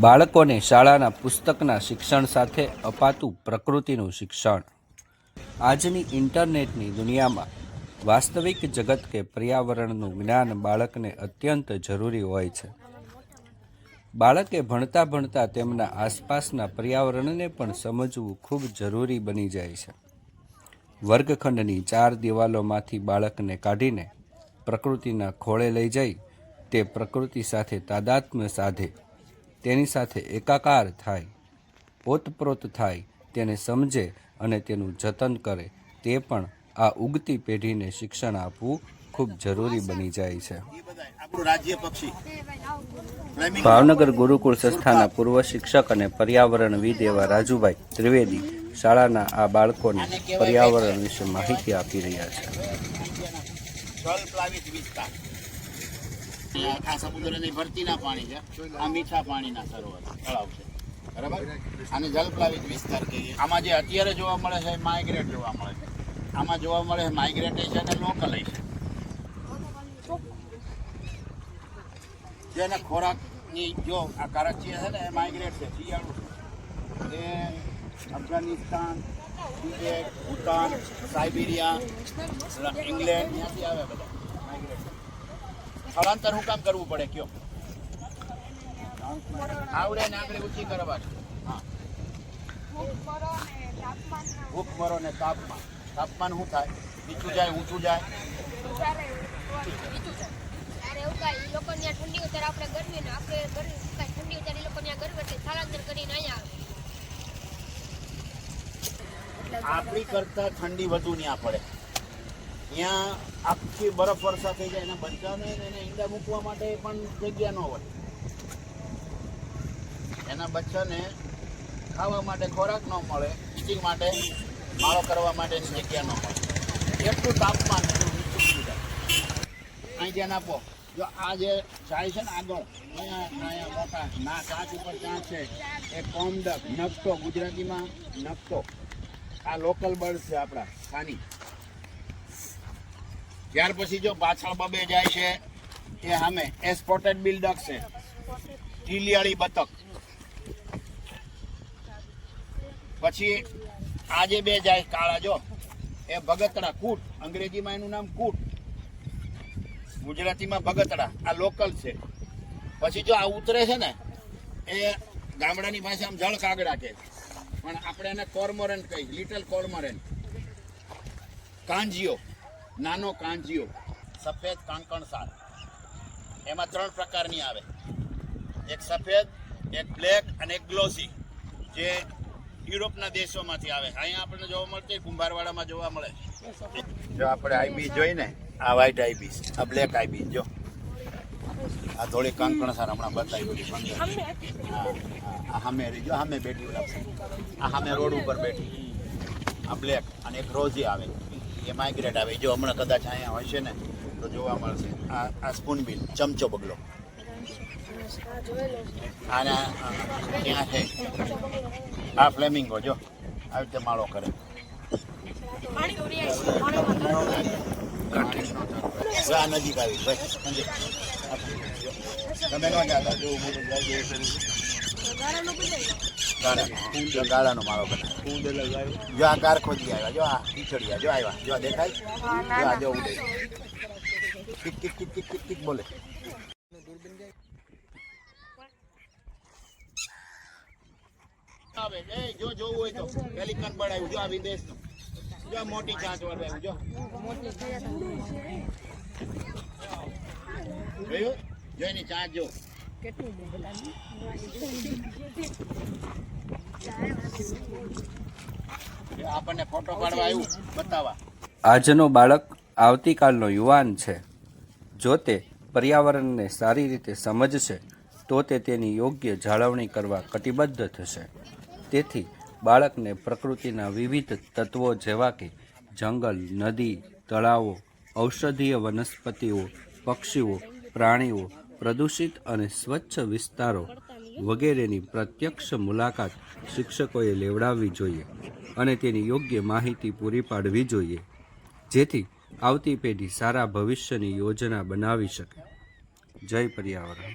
બાળકોને શાળાના પુસ્તકના શિક્ષણ સાથે અપાતું પ્રકૃતિનું શિક્ષણ. આજની ઇન્ટરનેટની દુનિયામાં વાસ્તવિક જગત કે પર્યાવરણનું જ્ઞાન બાળકને અત્યંત જરૂરી હોય છે. બાળકે ભણતા ભણતા તેમના આસપાસના પર્યાવરણને પણ સમજવું ખૂબ જરૂરી બની જાય છે. વર્ગખંડની ચાર દિવાલોમાંથી બાળકને કાઢીને પ્રકૃતિના ખોળે લઈ જઈ તે પ્રકૃતિ સાથે તાદાત્મ્ય સાધે તેની સાથે એકાકાર થાય, ઓતપ્રોત થાય, તેને સમજે અને તેનું જતન કરે, તે પણ આ ઉગતી પેઢીને શિક્ષણ આપવું ખૂબ જરૂરી બની જાય છે. ભાવનગર ગુરુકુળ સંસ્થાના પૂર્વ શિક્ષક અને પર્યાવરણવિદ એવા રાજુભાઈ ત્રિવેદી શાળાના આ બાળકોને પર્યાવરણ વિશે માહિતી આપી રહ્યા છે વિસ્તાર આ સમુદ્રની ભરતીના પાણી છે. આ મીઠા પાણીના સરોવર તળાવ છે. બરાબર? આને જલપ્લાવિત વિસ્તાર કહીએ. આમાં જે અત્યારે જોવા મળે છે માઇગ્રેટ જોવા મળે છે. આમાં જોવા મળે છે માઇગ્રેટેશન અને છે જેને ખોરાકની જો આ કરાચી છે ને, એ માઇગ્રેટ છે. શિયાળુ છે. એ Afghanistan Tibet Bhutan, Siberia England, ત્યાંથી આવે બધા. સ્થળાંતર હું કામ કરવું પડે કયો? આવડે ને આંગળી ઊંચી કરવાની હા. ભૂખ મરો ને તાપમાન. તાપમાન શું થાય? નીચું જાય ઊંચું જાય? આપણે આપણે આપણી કરતા ઠંડી વધુ ત્યાં પડે. ત્યાં આખી બરફ વર્ષા થઈ જાય, એના બચ્ચાને એને ઈંડા મૂકવા માટે પણ જગ્યા ન હોય. એના બચ્ચાને ખાવા માટે ખોરાક ન મળે ઇટિંગ માટે, માળો કરવા માટેની જગ્યા ન મળે એટલું તાપમાન અહીં ધ્યાન આપો, જો આ જે જાય છે ને આગળ, અહીંયા અહીંયા મોટા ના કાચ ઉપર કાચ છે? એ કોમડક નકટો ગુજરાતીમાં નકટો આ લોકલ બર્ડ છે આપણા સ્થાનિક ત્યાર પછી જો પાછળ બબે જાય છે, એ સામે. એ સ્પોટેડ બિલ્ડક છે. ટીલિયાળી બતક. પછી આ જે બે જાય કાળા, જો. એ ભગતડા, કૂટ. અંગ્રેજીમાં એનું નામ કૂટ. ગુજરાતીમાં ભગતડા. આ લોકલ છે. પછી જો આ ઉતરે છે ને, એ ગામડાની ભાષામાં જળ કાગડા કે. પણ આપણે એને કોર્મોરન કહી લિટલ કોર્મોરન કાંજીઓ. નાનો કાંજીઓ, સફેદ કાંકણસાર એમાં ત્રણ પ્રકારની આવે. એક સફેદ, એક બ્લેક અને એક ગ્લોસી, જે યુરોપના દેશોમાંથી આવે. અહીંયા આપણને જોવા મળતી કુંભારવાડામાં જોવા મળે. જો આપણે આઈબી જોઈને, આ વ્હાઈટ આઈબી આ બ્લેક આઈબી જો. આ થોડી કાંકણસાર હમણાં બતાવી બધી આ સામે રહી, જો, સામે બેઠી આ સામે રોડ ઉપર બેઠી. આ બ્લેક અને એક રોઝી આવે. એ માઇગ્રેટ આવે. જો હમણાં કદાચ અહીંયા હશે ને, તો જોવા મળશે. આ આ સ્પૂન બિલ ચમચો બગલો આના ત્યાં છે આ ફ્લેમિંગો જો. આવી રીતે માળો કરે. આ નજીક આવી, ભાઈ. તમે ન જાતા, જો મોટું ગાળાનો માળો જો આ કાર ખોજી આવ્યા જો આ પીછડિયા જો આવ્યા જો આ દેખાય? જો આ જો ઉડે. ટીક ટીક ટીક ટીક ટીક બોલે. આવે એ જો જોવું હોય તો. પેલિકન બળાયું જો આ વિદેશ જો મોટી ચાંચ વળાયું જો. જોયું? જો એની ચાંચ જો. આજનો બાળક આવતીકાલનો યુવાન છે. જો તે પર્યાવરણને સારી રીતે સમજશે, તો તે તેની યોગ્ય જાળવણી કરવા કટિબદ્ધ થશે. તેથી બાળકને પ્રકૃતિના વિવિધ તત્વો જેવા કે જંગલ, નદી, તળાવો, ઔષધીય વનસ્પતિઓ, પક્ષીઓ, પ્રાણીઓ પ્રદૂષિત અને સ્વચ્છ વિસ્તારો વગેરેની પ્રત્યક્ષ મુલાકાત શિક્ષકોએ લેવડાવવી જોઈએ અને તેની યોગ્ય માહિતી પૂરી પાડવી જોઈએ, જેથી આવતી પેઢી સારા ભવિષ્યની યોજના બનાવી શકે. જય પર્યાવરણ.